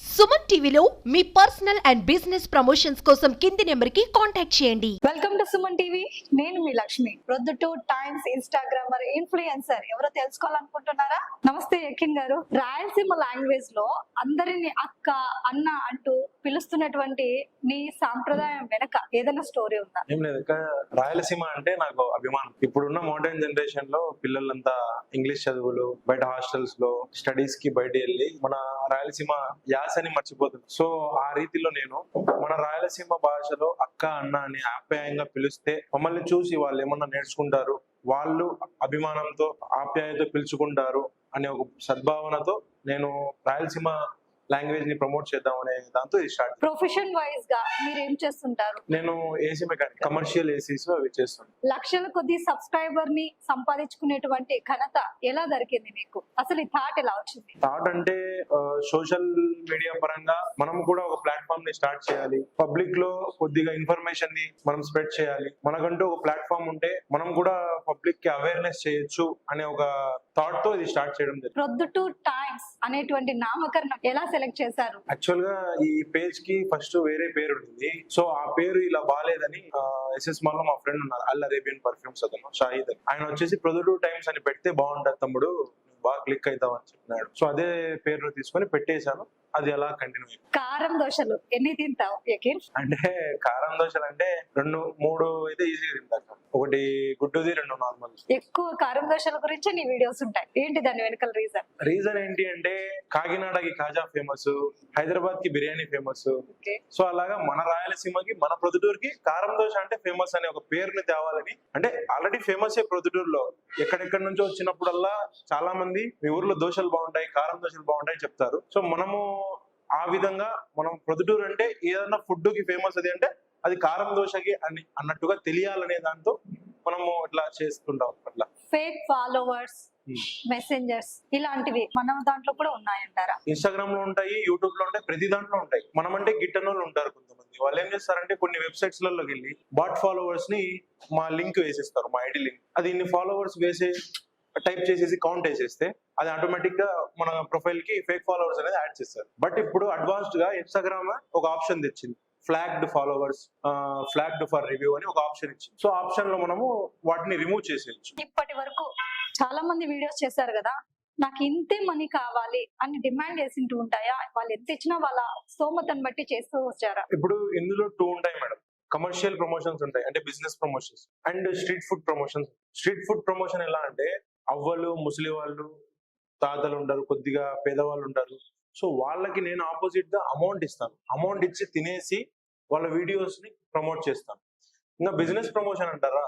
సుమన్ టీవీలో మీ personal and business promotions కోసం కింది నెంబర్కి కాంటాక్ట్ చేయండి. Welcome to Suman TV. నేను మీ Lakshmi. Proddatur times instagrammer influencer. ఎవరో తెలుసుకోవాలనుకుంటున్నారా? నమస్తే యకిన్ గారు. రాయలసీమ లాంగ్వేజ్లో అందరిని అక్క అన్న అంటూ పిలుస్తున్నటువంటి నీ సాంప్రదాయం వెనక ఏదైనా స్టోరీ ఉందా? ఏం లేదు ఇంకా రాయలసీమ అంటే నాకు అభిమానం. ఇప్పుడున్న మోడర్న్ జనరేషన్లో పిల్లలంతా ఇంగ్లీష్ చదువులు బయట హాస్టల్స్లో స్టడీస్కి బయట వెళ్ళి మన రాయలసీమ యాసని మర్చిపోతుంది సో ఆ రీతిలో నేను మన రాయలసీమ భాషలో అక్క అన్న అని ఆప్యాయంగా పిలిస్తే మమ్మల్ని చూసి వాళ్ళు ఏమన్నా నేర్చుకుంటారు వాళ్ళు అభిమానంతో ఆప్యాయతో పిలుచుకుంటారు అనే ఒక సద్భావనతో నేను రాయలసీమ లాంగ్వేజ్ని ప్రమోట్ చేద్దాం అనే దాంతో ఇది స్టార్ట్ ప్రొఫెషన్ వైజ్గా మీరు ఏం చేస్తుంటారు? నేను ఏసీ మెకానిక్ కమర్షియల్ ఏసీస్ అవి చేస్తాను లక్షల కొద్ది సబ్స్క్రైబర్ని సంపాదించుకునేటువంటి ఘనత ఎలా దొరికింది మీకు? అసలు ఈ థాట్ ఎలా వచ్చింది? థాట్ అంటే సోషల్ మీడియా పరంగా మనం కూడా ఒక ప్లాట్ఫామ్ని స్టార్ట్ చేయాలి. పబ్లిక్లో కొద్దిగా ఇన్ఫర్మేషన్ని మనం స్ప్రెడ్ చేయాలి. మనకంటూ ఒక ప్లాట్ఫామ్ ఉంటే మనం కూడా పబ్లిక్కి అవేర్నెస్ చేయొచ్చు అనే ఒక థాట్తో ఇది స్టార్ట్ చేయడం జరిగింది. ప్రొద్దుటూ టైమ్స్ అనేటువంటి నామకరణం ఎలా సెలెక్ట్ చేశారు. యాక్చువల్గా ఈ పేజ్కి ఫస్ట్ వేరే పేరు ఉంటుంది. సో ఆ పేరు ఇలా బాగాలేదని ఎస్ఎస్ మాల్లో మా ఫ్రెండ్ ఉన్నారు. అల్ అరేబియన్ పర్ఫ్యూమ్స్ అతను షాహిద్ ఆయన వచ్చేసి ప్రొద్దుటూ టైమ్స్ అని పెడితే బాగుంటది తమ్ముడు. బాగా క్లిక్ అవుతావు అని చెప్పినాడు. సో అదే పేరు తీసుకొని పెట్టేశాను. అది అలా కంటిన్యూ కారం దోశలు ఎన్ని తింటావు అంటే కారం దోశలు అంటే రెండు మూడు అయితే ఈజీగా తింటాను ఒకటి గుడ్డుది రెండు నార్మల్ ఎక్కువ కారం దోశల గురించి నీ వీడియోస్ ఉంటాయి. ఏంటి దాని వెనకాల రీజన్ రీజన్ ఏంటి అంటే కాకినాడకి కాజా ఫేమస్ హైదరాబాద్కి బిర్యానీ ఫేమస్ సో అలాగా మన రాయలసీమకి మన ప్రొద్దుటూరుకి కారం దోశ అంటే ఫేమస్ అనే ఒక పేరుని తేవాలని. అంటే ఆల్రెడీ ఫేమస్ ఏ ప్రొద్దుటూరులో. ఎక్కడెక్కడి నుంచో వచ్చినప్పుడల్లా చాలా మంది మీ ఊర్లో దోశలు బాగుంటాయి కారం దోశలు బాగుంటాయి చెప్తారు. సో మనము ఆ విధంగా మనం ప్రొద్దుటూరు అంటే ఏదైనా ఫుడ్కి ఫేమస్ అది అంటే అది కారం దోశకి అని అన్నట్టుగా తెలియాలనే దాంతో మనము ఇట్లా చేస్తుంటాం అట్లా. ఫేక్ ఫాలోవర్స్ మెసెంజర్స్ ఇలాంటివి మన దాంట్లో కూడా ఉన్నాయంటారా? ఇన్స్టాగ్రామ్లో ఉంటాయి యూట్యూబ్లో ఉంటాయి ప్రతి దాంట్లో ఉంటాయి. మనం అంటే గిట్టనోళ్ళు ఉంటారు కొంతమంది. వాళ్ళు ఏం చేస్తారంటే కొన్ని వెబ్సైట్స్ లలోకి వెళ్ళి బాట్ ఫాలోవర్స్ని మా లింక్ వేసేస్తారు మా ఐడి లింక్. అది ఇన్ని ఫాలోవర్స్ వేసే టైప్ చేసేసి కౌంట్ వేసేస్తే అది ఆటోమేటిక్గా మన ప్రొఫైల్కి ఫేక్ ఫాలోవర్స్ అనేది యాడ్ చేస్తారు. బట్ ఇప్పుడు అడ్వాన్స్డ్గా ఇన్స్టాగ్రామ్ ఒక ఆప్షన్ తెచ్చింది. Flagged followers flagged for review అని ఒక ఆప్షన్ ఇచ్చింది. సో ఆప్షన్లో మనము వాటిని రిమూవ్ చేసేయచ్చు. ఇప్పటి వరకు చాలా మంది వీడియోస్ చేశారు కదా నాకు ఇంతే మనీ కావాలి అని డిమాండ్ చేసింటూ ఉంటాయా? వాళ్ళు ఎంత ఇచ్చినా వాళ్ళ స్తోమతను బట్టి చేస్తూ వచ్చారా? ఇప్పుడు ఇందులో టూ ఉంటాయి మేడం. కమర్షియల్ ప్రమోషన్స్ ఉంటాయి. అంటే business promotions and street food promotions street food promotion ఎలా అంటే అవ్వలు ముసలి వాళ్ళు తాతలు ఉంటారు కొద్దిగా పేదవాళ్ళు ఉంటారు సో వాళ్ళకి నేను ఆపోజిట్గా అమౌంట్ ఇస్తాను. అమౌంట్ ఇచ్చి తినేసి వాళ్ళ వీడియోస్ని ప్రమోట్ చేస్తాను. ఇంకా బిజినెస్ ప్రమోషన్ అంటారా?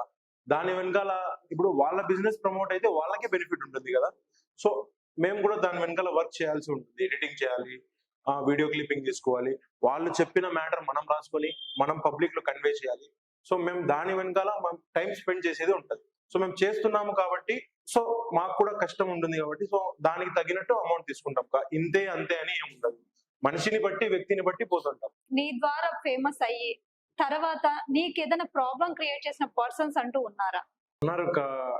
దాని వెనకాల ఇప్పుడు వాళ్ళ బిజినెస్ ప్రమోట్ అయితే వాళ్ళకే బెనిఫిట్ ఉంటుంది కదా. సో మేము కూడా దాని వెనకాల వర్క్ చేయాల్సి ఉంటుంది. ఎడిటింగ్ చేయాలి వీడియో క్లిప్పింగ్ తీసుకోవాలి. వాళ్ళు చెప్పిన మ్యాటర్ మనం రాసుకొని మనం పబ్లిక్లో కన్వే చేయాలి. సో మేము దాని వెనకాల మనం టైం స్పెండ్ చేసేది ఉంటుంది. సో మేము చేస్తున్నాము కాబట్టి సో మాకు కూడా కష్టం ఉంటుంది కాబట్టి సో దానికి తగినట్టు అమౌంట్ తీసుకుంటాం. ఇంతే అంతే అని ఏమి ఉండదు. మనిషిని బట్టి వ్యక్తిని బట్టి పోతుంటాం. నీ ద్వారా ఫేమస్ అయ్యి తర్వాత నీకు ఏదైనా ప్రాబ్లం క్రియేట్ చేసిన పర్సన్స్ అంటూ ఉన్నారా? ఉన్నారు.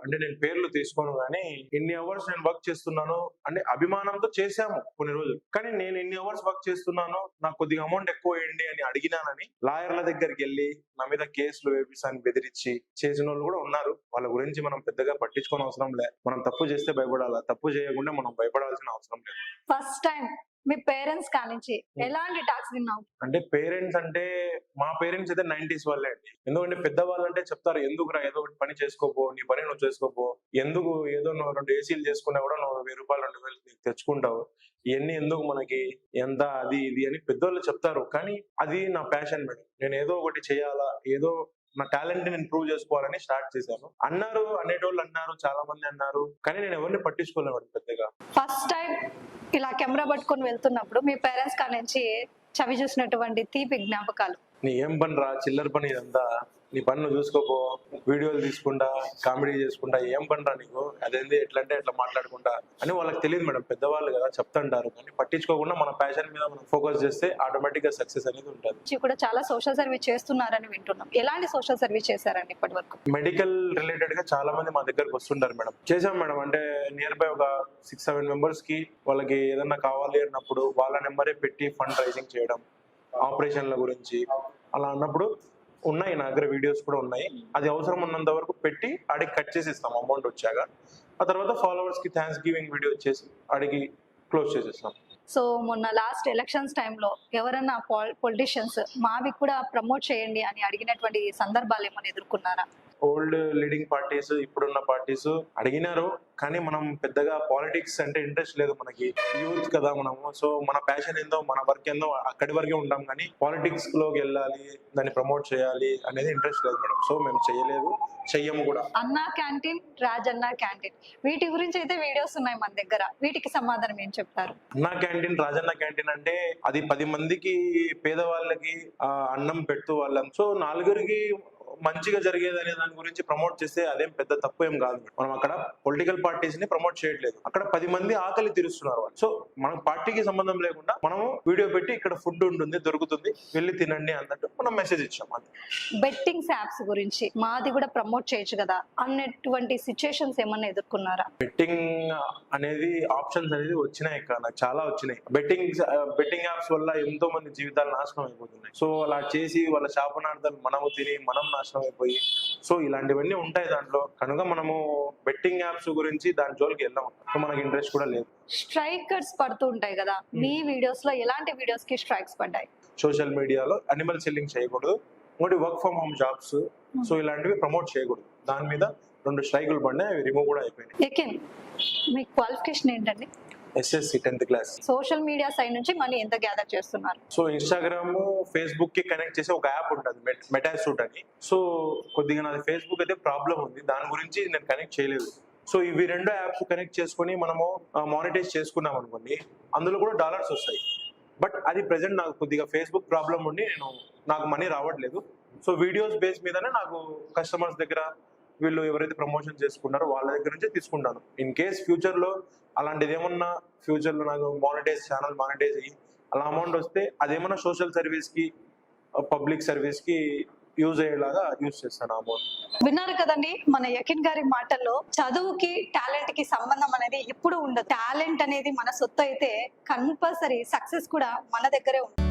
అంటే నేను పేర్లు తీసుకోను కానీ ఎన్ని అవర్స్ నేను వర్క్ చేస్తున్నాను అంటే అభిమానంతో చేశాము కొన్ని రోజులు. కానీ నేను ఎన్ని అవర్స్ వర్క్ చేస్తున్నాను నాకు కొద్దిగా అమౌంట్ ఎక్కువ వేయండి అని అడిగినానని లాయర్ల దగ్గరికి వెళ్ళి నా మీద కేసులు వేపిస్తాను బెదిరించి చేసిన వాళ్ళు కూడా ఉన్నారు. వాళ్ళ గురించి మనం పెద్దగా పట్టించుకోని అవసరం లే. మనం తప్పు చేస్తే భయపడాలా? తప్పు చేయకుండా మనం భయపడాల్సిన అవసరం లేదు. ఫస్ట్ టైం మీ పేరెంట్స్ కానించి ఎలాంటి టాక్స్ విన్నావు అంటే పేరెంట్స్ అంటే మా పేరెంట్స్ అయితే నైన్టీస్ వాళ్ళే అండి. ఎందుకంటే పెద్దవాళ్ళు అంటే చెప్తారు ఎందుకురా ఏదో ఒకటి పని చేసుకోపో నీ పని నువ్వు చేసుకోపో. ఎందుకు ఏదో నువ్వు రెండు ఏసీలు చేసుకున్నా కూడా నువ్వు వెయ్యి రూపాయలు రెండు వేలు నీకు తెచ్చుకుంటావు. ఇవన్నీ ఎందుకు మనకి ఎంత అది ఇది అని పెద్దవాళ్ళు చెప్తారు. కానీ అది నా ప్యాషన్ మేడం. నేను ఏదో ఒకటి చేయాలా ఏదో నా టాలెంట్ నేను ప్రూవ్ చేసుకోవాలని స్టార్ట్ చేశాను. అన్నారు అనేటోళ్ళు అన్నారు చాలా మంది అన్నారు కానీ నేను ఎవరిని పట్టించుకోలేవాడు పెద్దగా. ఫస్ట్ టైం ఇలా కెమెరా పట్టుకొని వెళ్తున్నప్పుడు మీ పేరెంట్స్ కానించి చవి చూసినటువంటి తీపి జ్ఞాపకాలు. నీ ఏం పని రా చిల్లర పని ఇదంతా? నీ పని నువ్వు చూసుకోపో వీడియోలు తీసుకుంటా కామెడీ చేసుకుంటా ఏం పని రా నీకు? అదేంది ఎట్లా అంటే ఎట్లా మాట్లాడుకుంటా అని వాళ్ళకి తెలియదు మేడం. పెద్దవాళ్ళు కదా చెప్తుంటారు. కానీ పట్టించుకోకుండా మన ప్యాషన్ మీద మనం ఫోకస్ చేస్తే ఆటోమేటిక్గా సక్సెస్ అనేది ఉంటుంది. కూడా చాలా సోషల్ సర్వీస్ చేస్తున్నారని వింటున్నాం. ఎలాంటి సోషల్ సర్వీస్ చేశారండి ఇప్పటి వరకు మెడికల్ రిలేటెడ్గా చాలా మంది మా దగ్గరకు వస్తుంటారు మేడం. చేసాం మేడం. అంటే నియర్ బై ఒక సిక్స్ సెవెన్ మెంబర్స్కి వాళ్ళకి ఏదన్నా కావాలి అన్నప్పుడు వాళ్ళ నెంబరే పెట్టి ఫండ్ రైజింగ్ చేయడం ఆపరేషన్ల గురించి అలా అన్నప్పుడు ఉన్నాయి నా దగ్గర వీడియోస్ కూడా ఉన్నాయి. అది అవసరం ఉన్నంత వరకు పెట్టి ఆడికి కట్ చేసి ఇస్తాం అమౌంట్ వచ్చాక. ఆ తర్వాత ఫాలోవర్స్కి థ్యాంక్స్ గివింగ్ వీడియో వచ్చేసి ఆడికి క్లోజ్ చేసేస్తాం. సో మొన్న లాస్ట్ ఎలక్షన్స్ టైంలో ఎవరన్నా పొలిటీషియన్స్ మావి కూడా ప్రమోట్ చేయండి అని అడిగినటువంటి సందర్భాలు ఏమైనా ఎదుర్కొన్నారా? ఓల్డ్ లీడింగ్ పార్టీస్ ఇప్పుడున్న పార్టీస్ అడిగినారు. కానీ మనం పెద్దగా పాలిటిక్స్ అంటే ఇంట్రెస్ట్ లేదు మనకి. యూత్ కదా మనము. సో మన ప్యాషన్ ఏందో మన వర్క్ ఏందో అక్కడి వరకే ఉంటాం. కానీ పాలిటిక్స్లోకి వెళ్ళాలి దాన్ని ప్రమోట్ చేయాలి అనేది ఇంట్రెస్ట్ లేదు మేడం. సో మేము చేయలేదు. చెయ్యము కూడా. అన్నా క్యాంటీన్ రాజన్న క్యాంటీన్ వీటి గురించి అయితే వీడియోస్ ఉన్నాయి మన దగ్గర. వీటికి సమాధానం ఏం చెప్తారు? అన్నా క్యాంటీన్ రాజన్న క్యాంటీన్ అంటే అది పది మందికి పేదవాళ్ళకి అన్నం పెడుతూ వాళ్ళం. సో నాలుగురికి మంచిగా జరిగేది అనే దాని గురించి ప్రమోట్ చేస్తే అదేం పెద్ద తప్పు ఏం కాదు. మనం అక్కడ పొలిటికల్ పార్టీస్ని ప్రమోట్ చేయట్లేదు. అక్కడ పది మంది ఆకలి తీరుస్తున్నారు వాళ్ళు. సో మన పార్టీకి సంబంధం లేకుండా మనము వీడియో పెట్టి ఇక్కడ ఫుడ్ ఉంటుంది దొరుకుతుంది వెళ్ళి తినండి అన్నట్టు మనం మెసేజ్ ఇచ్చాం బెట్టింగ్స్ యాప్స్ గురించి మాది కూడా ప్రమోట్ చేయొచ్చు కదా అన్నటువంటి సిచ్యుయేషన్స్ ఏమన్నా ఎదుర్కొన్నారా? బెట్టింగ్ అనేది ఆప్షన్స్ అనేది వచ్చినాయి ఇక్కడ నాకు చాలా వచ్చినాయి. బెట్టింగ్ బెట్టింగ్ యాప్స్ వల్ల ఎంతో మంది జీవితాలు నాశనం అయిపోతున్నాయి. సో అలా చేసి వాళ్ళ శాపనార్థాలు మనము తిని మనం నాశనం అయిపోయి సో ఇలాంటివన్నీ ఉంటాయి దాంట్లో. కనుక మనము బెట్టింగ్ యాప్స్ గురించి దాని జోలికి వెళ్ళాం మనకి ఇంట్రెస్ట్ కూడా లేదు. స్ట్రైకర్స్ పడుతూ ఉంటాయి కదా. మీ వీడియోస్లో ఎలాంటి వీడియోస్కి స్ట్రైక్స్ పడ్డాయి? సోషల్ మీడియాలో అనిమల్ సెల్లింగ్ చేయకూడదు. ఇంకోటి work from home jobs. So ఇలాంటివి ప్రమోట్ చేయకూడదు. దాని మీద రెండు స్ట్రైకులు పడినాయి అవి రిమూవ్ కూడా అయిపోయినాయి. మీ క్వాలిఫికేషన్ ఏంటండి? SSC tenth class social media side నుంచి మనీ ఎంత గ్యాదర్ చేస్తున్నారు? సో ఇన్స్టాగ్రామ్ ఫేస్బుక్కి కనెక్ట్ చేసే ఒక యాప్ ఉంటుంది మెటాసూట్ అని. సో కొద్దిగా నాది ఫేస్బుక్ అయితే ప్రాబ్లం ఉంది. దాని గురించి నేను కనెక్ట్ చేయలేదు. సో ఇవి రెండు యాప్స్ కనెక్ట్ చేసుకొని మనము మానిటైజ్ చేసుకున్నాం అనుకోండి అందులో కూడా డాలర్స్ వస్తాయి. బట్ అది ప్రెసెంట్ నాకు కొద్దిగా ఫేస్బుక్ ప్రాబ్లం ఉండి నేను నాకు మనీ రావట్లేదు. సో వీడియోస్ బేస్ మీదనే నాకు కస్టమర్స్ దగ్గర వీళ్ళు ఎవరైతే ప్రమోషన్ చేసుకున్నారో వాళ్ళ దగ్గర నుంచే తీసుకుంటాను. ఇన్ కేస్ ఫ్యూచర్లో అలాంటిది ఏమన్నా ఫ్యూచర్లో నాకు మానిటైజ్ ఛానల్ మానిటైజ్ అయ్యి అలా అమౌంట్ వస్తే అదేమన్నా సోషల్ సర్వీస్కి పబ్లిక్ సర్వీస్కి యూజ్ అయ్యేలాగా యూజ్ చేస్తాను అమౌంట్ విన్నారు కదండి మన యకిన్ గారి మాటల్లో చదువుకి టాలెంట్కి సంబంధం అనేది ఎప్పుడు ఉండదు. టాలెంట్ అనేది మన సొత్తు అయితే కంపల్సరీ సక్సెస్ కూడా మన దగ్గరే ఉంటుంది.